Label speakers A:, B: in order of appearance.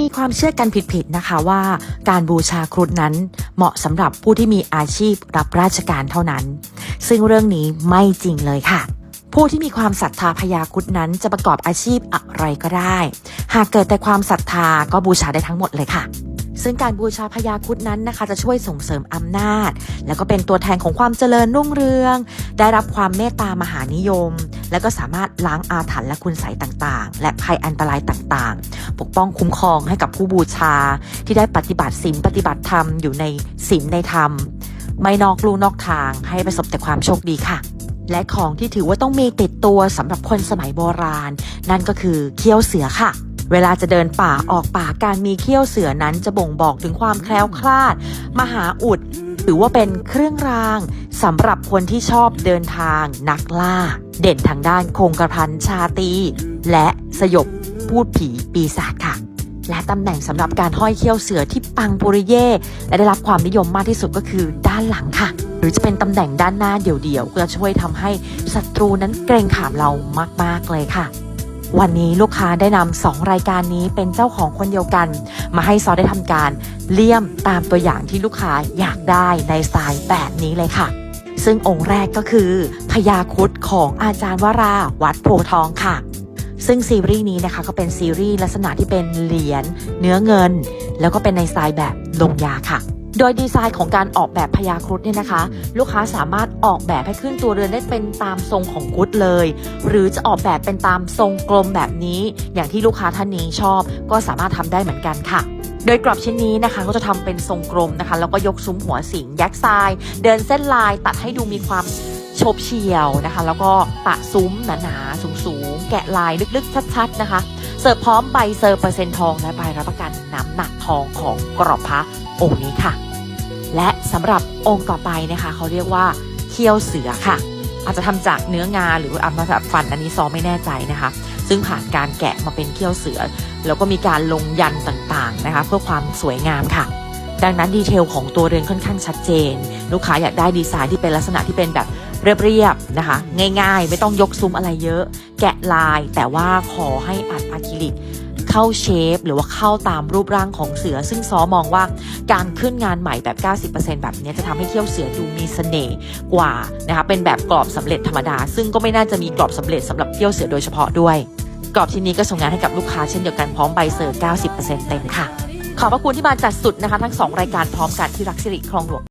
A: มีความเชื่อกันผิดๆนะคะว่า การบูชาครุฑนั้นเหมาะสำหรับผู้ที่มีอาชีพรับราชการเท่านั้น ซึ่งเรื่องนี้ไม่จริงเลยค่ะผู้ที่มีความศรัทธาพยาครุฑนั้นจะประกอบอาชีพอะไรก็ได้ หากเกิดแต่ความศรัทธาก็บูชาได้ทั้งหมดเลยค่ะ ซึ่งการบูชาพญาครุฑนั้นนะคะ จะช่วยส่งเสริมอำนาจ แล้วก็เป็นตัวแทนของความเจริญรุ่งเรือง ได้รับความเมตตามหานิยม แล้วก็สามารถล้างอาถรรพ์และคุณไสยต่างๆ และภัยอันตรายต่างๆ ปกป้องคุ้มครองให้กับผู้บูชา ที่ได้ปฏิบัติศีลปฏิบัติธรรมอยู่ในศีลในธรรม ไม่นอกลู่นอกทางให้ประสบแต่ความโชคดีค่ะและของที่ถือว่าต้องมีติดตัวสำหรับคนสมัยโบราณ นั่นก็คือเขี้ยวเสือค่ะ เวลาจะเดินป่าออกป่าการมีเขี้ยวเสือนั้นจะบ่งบอกถึงความแคล้วคลาด มหาอุดถือว่าเป็นเครื่องรางสำหรับคนที่ชอบเดินทางนักล่า เด่นทางด้านคงกระพันชาตี และสยบพูดผีปีศาจค่ะ และตำแหน่งสำหรับการห้อยเขี้ยวเสือที่ปังปุริเย่และได้รับความนิยมมากที่สุดก็คือด้านหลังค่ะ หรือจะเป็นตำแหน่งด้านหน้าเดี่ยวๆก็จะช่วยทำให้ศัตรูนั้นเกรงขามเรามากๆเลยค่ะ วันนี้ลูกค้าได้นำสองรายการนี้เป็นเจ้าของคนเดียวกัน มาให้ซอได้ทำการเลี่ยมตามตัวอย่างที่ลูกค้าอยากได้ในสไตล์แบบนี้เลยค่ะ ซึ่งองค์แรกก็คือพญาคุดของอาจารย์วราวัดโพทองค่ะ ซึ่งซีรีส์นี้นะคะก็เป็นซีรีส์ลักษณะที่เป็นเหรียญเนื้อเงิน แล้วก็เป็นในสไตล์แบบลงยาค่ะ โดยดีไซน์ของการออกแบบพญาครุฑเนี่ยนะคะ ลูกค้าสามารถออกแบบให้ขึ้นตัวเรือนได้เป็นตามทรงของครุฑเลย หรือจะออกแบบเป็นตามทรงกลมแบบนี้ อย่างที่ลูกค้าท่านนี้ชอบ ก็สามารถทำได้เหมือนกันค่ะ โดยกรอบชิ้นนี้นะคะก็จะทำเป็นทรงกลมนะคะ แล้วก็ยกซุ้มหัวสิงยักษ์ทราย เดินเส้นลายตัดให้ดูมีความโฉบเฉี่ยวนะคะ แล้วก็ปะซุ้มหนาๆสูงๆแกะลายลึกๆชัดๆนะคะเสิร์ฟพร้อมใบเซอร์เปอร์เซ็นต์ทองและใบรับประกันน้ำหนักทองของกรอบพระองค์นี้ค่ะ และสำหรับองค์ต่อไปนะคะเขาเรียกว่าเขี้ยวเสือค่ะ อาจจะทำจากเนื้องาหรืออามาจากฟันอันนี้ซอไม่แน่ใจนะคะ ซึ่งผ่านการแกะมาเป็นเขี้ยวเสือ แล้วก็มีการลงยันต่างๆนะคะ เพื่อความสวยงามค่ะ ดังนั้นดีเทลของตัวเรือนค่อนข้างชัดเจน ลูกค้าอยากได้ดีไซน์ที่เป็นลักษณะที่เป็นแบบเรียบๆนะคะ ง่ายๆ ไม่ต้องยกซุ้มอะไรเยอะ แกะลายแต่ว่าขอให้อัดอะคริลิก เข้าเชฟหรือว่าเข้าตามรูปร่างของเสือ ซึ่งซอมองว่าการขึ้นงานใหม่แบบ 90%แบบนี้จะทำให้เขี้ยวเสือดูมีเสน่ห์กว่านะคะเป็นแบบกรอบสำเร็จธรรมดา ซึ่งก็ไม่น่าจะมีกรอบสำเร็จสำหรับเขี้ยวเสือโดยเฉพาะด้วย กรอบชิ้นนี้ก็ส่งงานให้กับลูกค้าเช่นเดียวกันพร้อมใบเซอร์ 90%เต็มค่ะ ขอบพระคุณที่มาจัดสุดนะคะ ทั้ง 2 รายการพร้อมกันที่รักสิริคลองหลวง